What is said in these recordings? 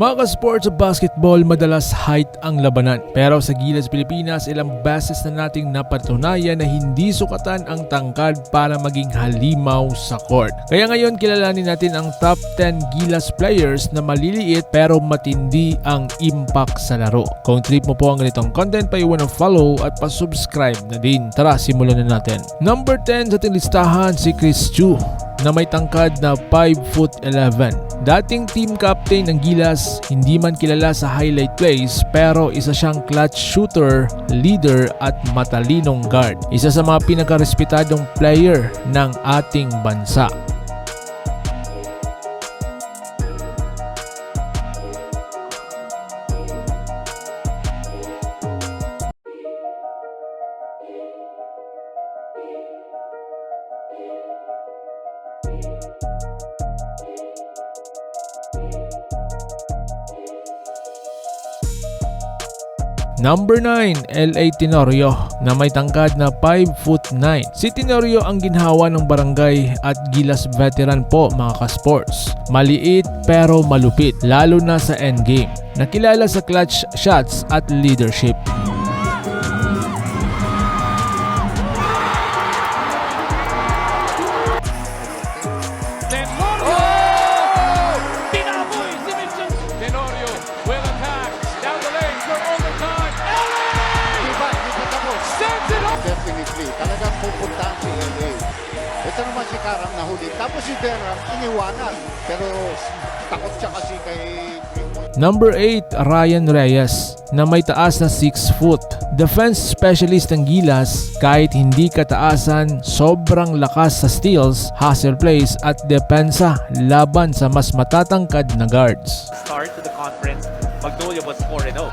Mga ka-sports sa basketball, madalas height ang labanan. Pero sa Gilas Pilipinas, ilang beses na nating napatunayan na hindi sukatan ang tangkad para maging halimaw sa court. Kaya ngayon, kilalanin natin ang top 10 Gilas players na maliliit pero matindi ang impact sa laro. Kung trip mo po ang ganitong content, paiwan ng follow at pa-subscribe na din. Tara, simulan na natin. Number 10 sa ating listahan, si Chris Chu na may tangkad na 5 foot 11. Dating team captain ng Gilas, hindi man kilala sa highlight plays pero isa siyang clutch shooter, leader at matalinong guard. Isa sa mga pinakarespetadong player ng ating bansa. Number 9, LA Tenorio na may tangkad na 5 foot 9. Si Tenorio ang ginhawa ng barangay at Gilas veteran po mga ka-sports. Maliit pero malupit lalo na sa endgame. Nakilala sa clutch shots at leadership. Si Deram iniwanan. Pero takot siya kasi kay Number 8, Ryan Reyes na may taas na 6 foot. Defense specialist ng Gilas kahit hindi kataasan, sobrang lakas sa steals, hustle plays at depensa laban sa mas matatangkad na guards. start to the conference. Magnolia was 4 0.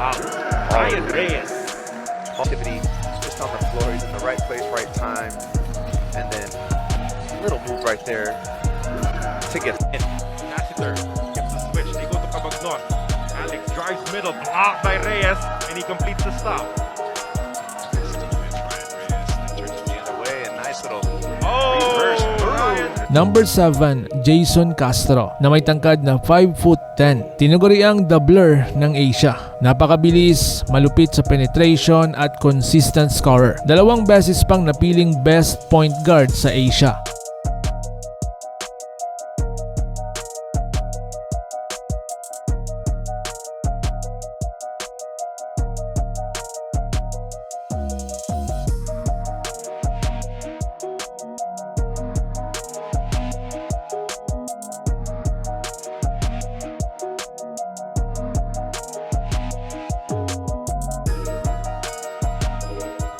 Wow. Ryan Reyes. activity just on the floor. He's in the right place, right time. Little move right there to get in. Lassiter gets the switch. They go to Cabagnon. Alex drives middle, blocked by Reyes, and he completes the stop. away. A nice little Oh! Number 7, Jason Castro na may tangkad na 5 foot 10. Tinuguri ang the blur ng Asia. Napakabilis, malupit sa penetration at consistent scorer. Dalawang beses pang napiling best point guard sa Asia.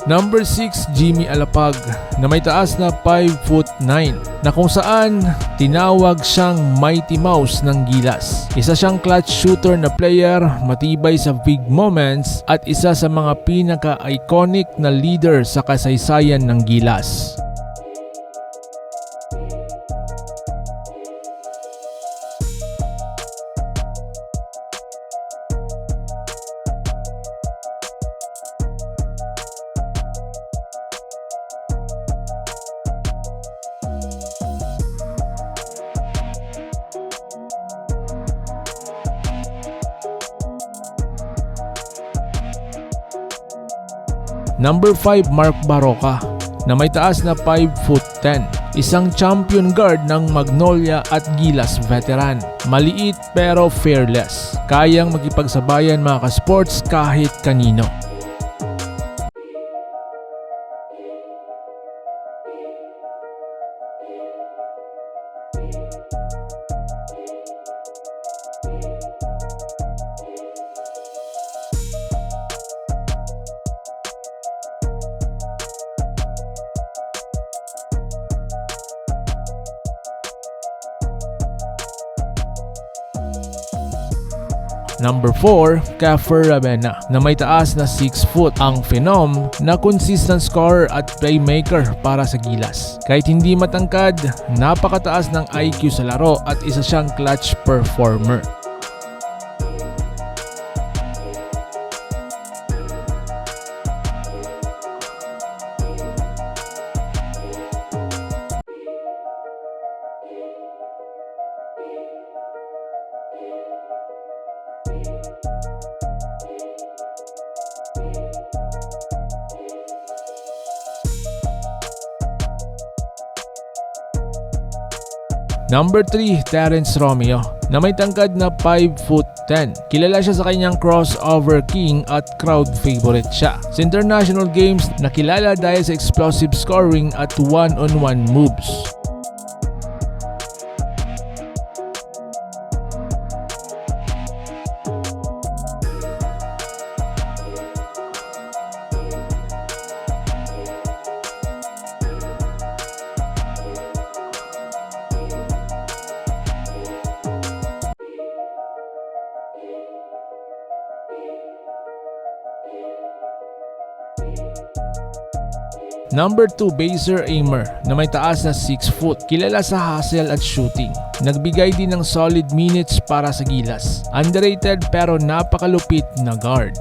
Number 6, Jimmy Alapag na may taas na 5 foot 9 na kung saan tinawag siyang Mighty Mouse ng Gilas. Isa siyang clutch shooter na player, matibay sa big moments at isa sa mga pinaka-iconic na leader sa kasaysayan ng Gilas. Number 5, Mark Baroka na may taas na 5 foot 10. Isang champion guard ng Magnolia at Gilas veteran. Maliit pero fearless. Kayang makipagsabayan mga ka-sports kahit kanino. Number 4, Kefir Ravena na may taas na 6 foot ang Phenom na consistent scorer at playmaker para sa Gilas. Kahit hindi matangkad, napakataas ng IQ sa laro at isa siyang clutch performer. Number 3, Terence Romeo na may tangkad na 5 foot 10. Kilala siya sa kanyang crossover king at crowd favorite siya. Sa international games, nakilala dahil sa explosive scoring at one-on-one moves. Number 2, Baser Aimer na may taas na 6 foot. Kilala sa hustle at shooting. Nagbigay din ng solid minutes para sa gilas. Underrated pero napakalupit na guard.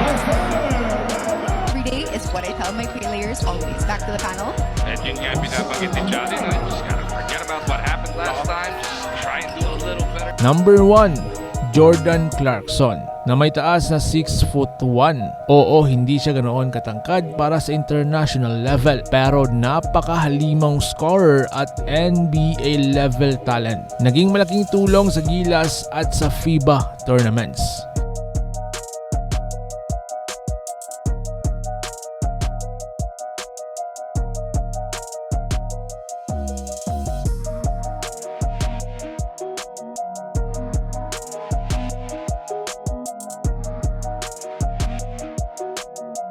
Is what I tell my players always. Back to the panel. At yun nga binabanggit ni Johnny, no? Just gotta forget about what happened last time. Just try and do a little better. Number 1, Jordan Clarkson na may taas na 6 foot 1. Oo, hindi siya ganoon katangkad para sa international level pero napakahalimang scorer at NBA level talent. Naging malaking tulong sa Gilas at sa FIBA tournaments.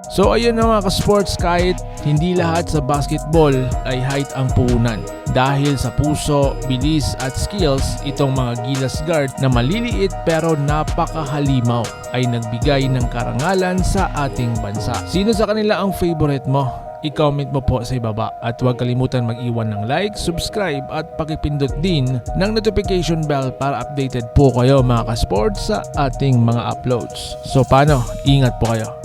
So ayun na mga ka-sports kahit hindi lahat sa basketball ay height ang puhunan. Dahil sa puso, bilis at skills, itong mga gilas guard na maliliit pero napakahalimaw ay nagbigay ng karangalan sa ating bansa. Sino sa kanila ang favorite mo? I-comment mo po sa ibaba at huwag kalimutan mag-iwan ng like, subscribe at pakipindot din ng notification bell para updated po kayo mga ka-sports sa ating mga uploads. So paano? Ingat po kayo.